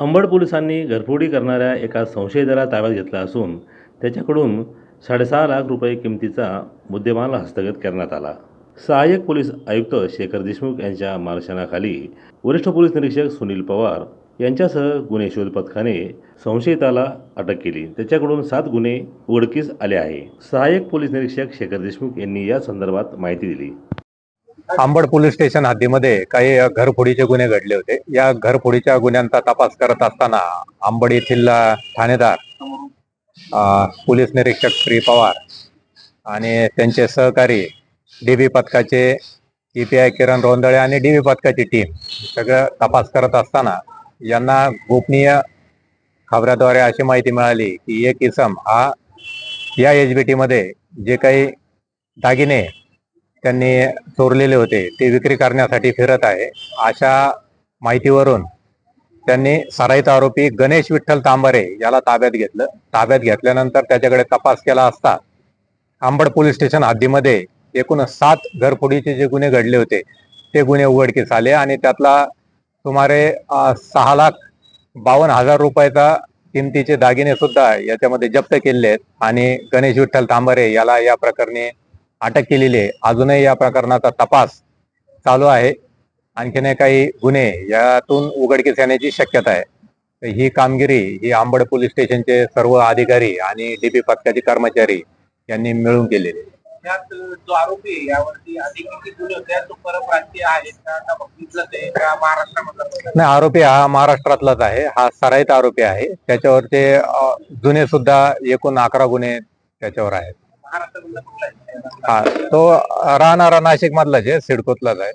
अंबड पोलिसांनी घरफोडी करणाऱ्या एका संशयिताला ताब्यात घेतला असून त्याच्याकडून साडेसहा लाख रुपये किमतीचा मुद्देमाल हस्तगत करण्यात आला. सहाय्यक पोलीस आयुक्त शेखर देशमुख यांच्या मार्गदर्शनाखाली वरिष्ठ पोलीस निरीक्षक सुनील पवार यांच्यासह गुन्हे शोध पथकाने संशयिताला अटक केली. त्याच्याकडून सात गुन्हे उघडकीस आले आहे. सहाय्यक पोलीस निरीक्षक शेखर देशमुख यांनी या संदर्भात माहिती दिली. आंबड पोलीस स्टेशन हद्दीमध्ये काही घरफोडीचे गुन्हे घडले होते. या घरफोडीच्या गुन्ह्यांचा तपास करत असताना आंबड येथील ठाणेदार पोलीस निरीक्षक श्री पवार आणि त्यांचे सहकारी डीबी पथकाचे आय किरण रोंदळे आणि डीबी पथकाची टीम सगळं तपास करत असताना यांना गोपनीय खबऱ्याद्वारे अशी माहिती मिळाली की एक इसम हा या एच मध्ये जे काही दागिने त्यांनी चोरलेले होते. ते विक्री करण्यासाठी फिरत आहे. अशा माहितीवरून त्यांनी सराईत आरोपी गणेश विठ्ठल तांबारे याला ताब्यात घेतलं. ताब्यात घेतल्यानंतर त्याच्याकडे तपास केला असता आंबड पोलीस स्टेशन हद्दीमध्ये एकूण सात घरफोडीचे जे गुन्हे घडले होते ते गुन्हे उघडकीस आले आणि त्यातला सुमारे सहा लाख बावन्न हजार रुपयाचा किमतीचे दागिने सुद्धा याच्यामध्ये जप्त केले आहेत. आणि गणेश विठ्ठल तांबारे याला या प्रकरणी अटक केलेली आहे. अजूनही या प्रकरणाचा तपास चालू आहे. आणखीन काही गुन्हे यातून उघडकीस येण्याची शक्यता आहे. तर ही कामगिरी ही आंबड पोलीस स्टेशनचे सर्व अधिकारी आणि डीपी पथकाचे कर्मचारी यांनी मिळून केलेली आहे. त्यात जो आरोपी आहे यावरती अधिक किती गुन्हे होते तो परप्रांतीय आहे का? का फक्त इथलंच आहे का? महाराष्ट्रामधला नाही आरोपी हा महाराष्ट्रातलाच आहे. हा सराईत आरोपी आहे. त्याच्यावरचे अ, जुने सुद्धा एकूण अकरा गुन्हे त्याच्यावर आहेत. हा तो राहणारा नाशिक मधलाच आहे सिडकोतलाच आहे.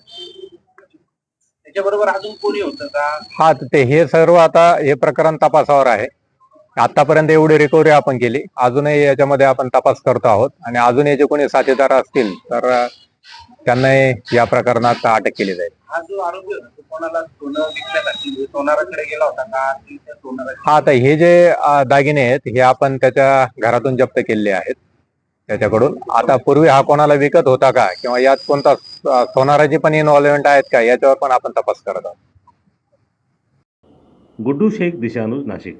त्याच्याबरोबर अजून कोणी होतं का? हा तर ते हे सर्व आता हे प्रकरण तपासावर आहे. आतापर्यंत एवढी रिकव्हरी आपण केली. अजूनही याच्यामध्ये आपण तपास करतो आहोत. आणि अजून याचे कोणी साथीदार असतील तर त्यांनाही या प्रकरणात अटक केली जाईल. हा जो आरोपी होता तो कोणाला सोनं विकण्यासाठी सोनाराकडे गेला होता का? की त्या सोनाराकडे हा आता हे जे अ, दागिने आहेत हे आपण त्याच्या घरातून जप्त केलेले आहेत. त्याच्याकडून. आता पूर्वी हा कोणाला विकत होता का? किंवा यात कोणता सोनाराची पण इन्व्हॉल्वमेंट आहेत का? याच्यावर पण आपण तपास करत आहोत. गुड्डू शेख दिशानुज नाशिक.